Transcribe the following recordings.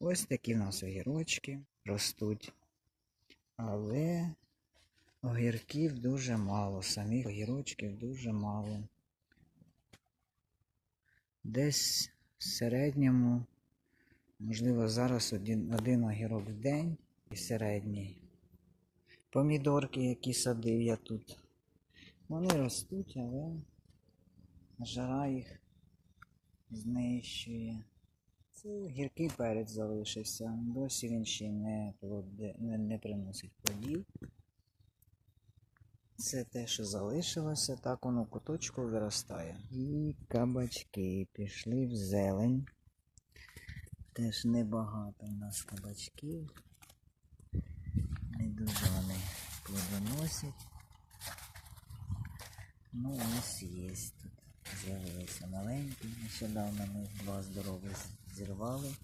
Ось такі в нас огірочки ростуть. Але огірків дуже мало, самих огірочків дуже мало. Десь в середньому, можливо, зараз один, один огірок в день і середній. Помідорки, які садив я тут, вони ростуть, але жара їх знищує. Це гіркий перець залишився. Досі він ще не, не, не приносить плодів. Це те, що залишилося, так воно куточку виростає. І кабачки пішли в зелень. Теж небагато у нас кабачків. Не дуже вони плодоносять. Ну, у нас є тут. З'явилися маленькі. Нещодавно ми два здорових зірвали.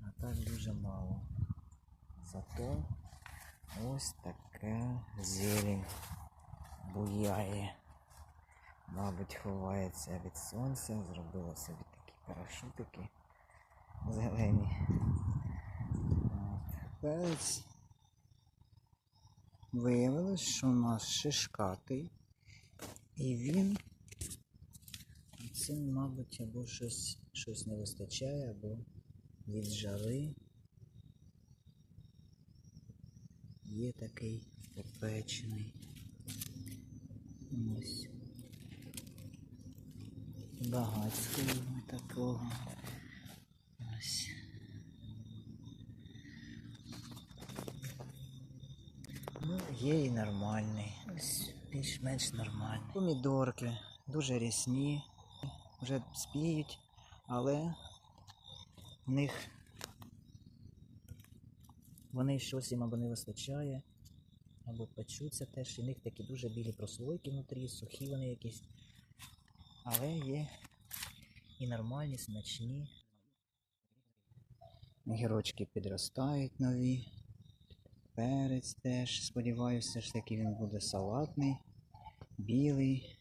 А так дуже мало. Зато ось така зелень буяє. Мабуть, ховається від сонця, зробила собі такі парашутики зелені. Перець. Виявилось, що у нас шишкатий. І він. Це, мабуть, або щось, щось не вистачає, або від жари. Є такий попечений. Ось. Багатського такого. Ну, є і нормальний. Ось більш-менш нормальний. Помідорки дуже рясні, вже спіють, але в них вони щось їм або не вистачає, або печуться теж. І в них такі дуже білі прослойки внутрі, сухі вони якісь. Але є і нормальні, смачні. Гірочки підростають нові. Перець теж, сподіваюся, ж таки він буде салатний, білий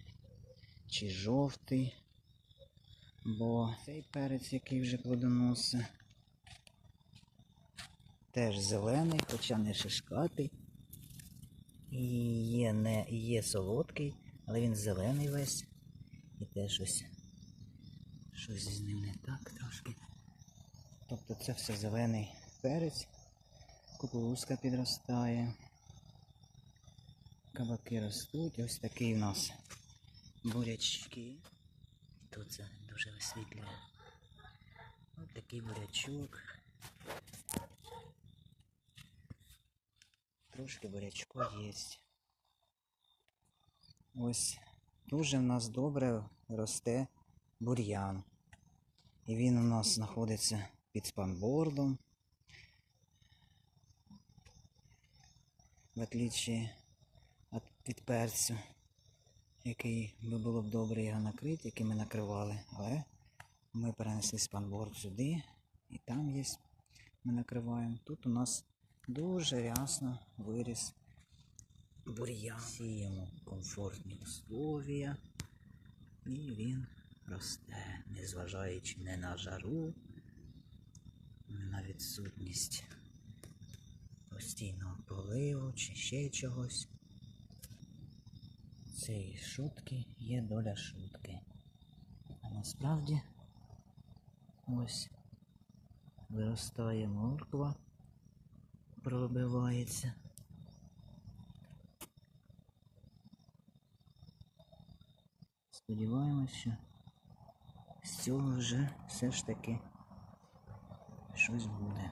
чи жовтий. Бо цей перець, який вже плодоносить, теж зелений, хоча не шишкатий. І є, не, є солодкий, але він зелений весь. І теж щось, щось з ним не так трошки. Тобто це все зелений перець. Кукурузка підростає. Кабаки ростуть. Ось такий у нас бурячки. Тут це дуже висвітлює. Ось такий бурячок. Трошки бурячку є. Ось дуже в нас добре росте бур'ян. І він у нас знаходиться під спанбордом. в отличие от, від перцю, який би було б добре його накрити, який ми накривали. Але ми перенесли спанборд сюди і там є, ми накриваємо. Тут у нас дуже рясно виріс бур'ян. Сіємо комфортні условия і він росте, незважаючи не на жару, не на відсутність постійного поливу чи ще чогось. Цієї шутки є доля шутки. А насправді ось виростає морква, пробивається. Сподіваємось, що з цього вже все ж таки щось буде.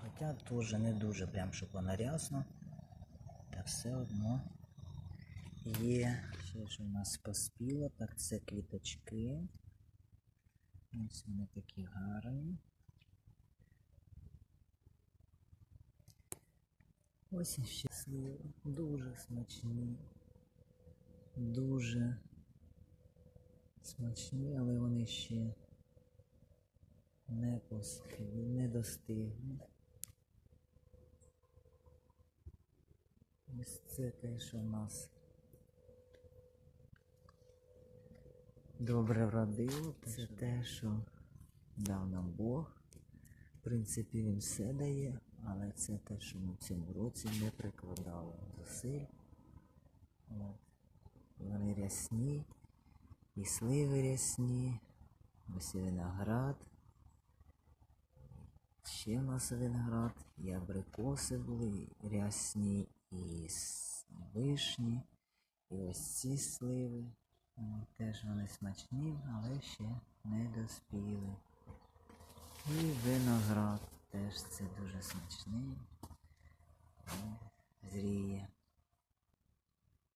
Хоча теж не дуже прям, щоб воно рясно. Та все одно є. Ще ж у нас поспіло, так це квіточки. Ось вони такі гарні. Ось і щасливо. Дуже смачні. Дуже смачні, але вони ще не посхили, не достигли. Ось це те, що в нас добре вродило. Це те, що дав нам Бог. В принципі, він все дає, але це те, що ми в цьому році не прикладали зусиль. Вони рясні, і сливи рясні, ось і виноград. Ще в нас виноград, і абрикоси були рясні, і вишні, і ось ці сливи. Теж вони смачні, але ще не доспіли. І виноград теж це дуже смачний. Зріє.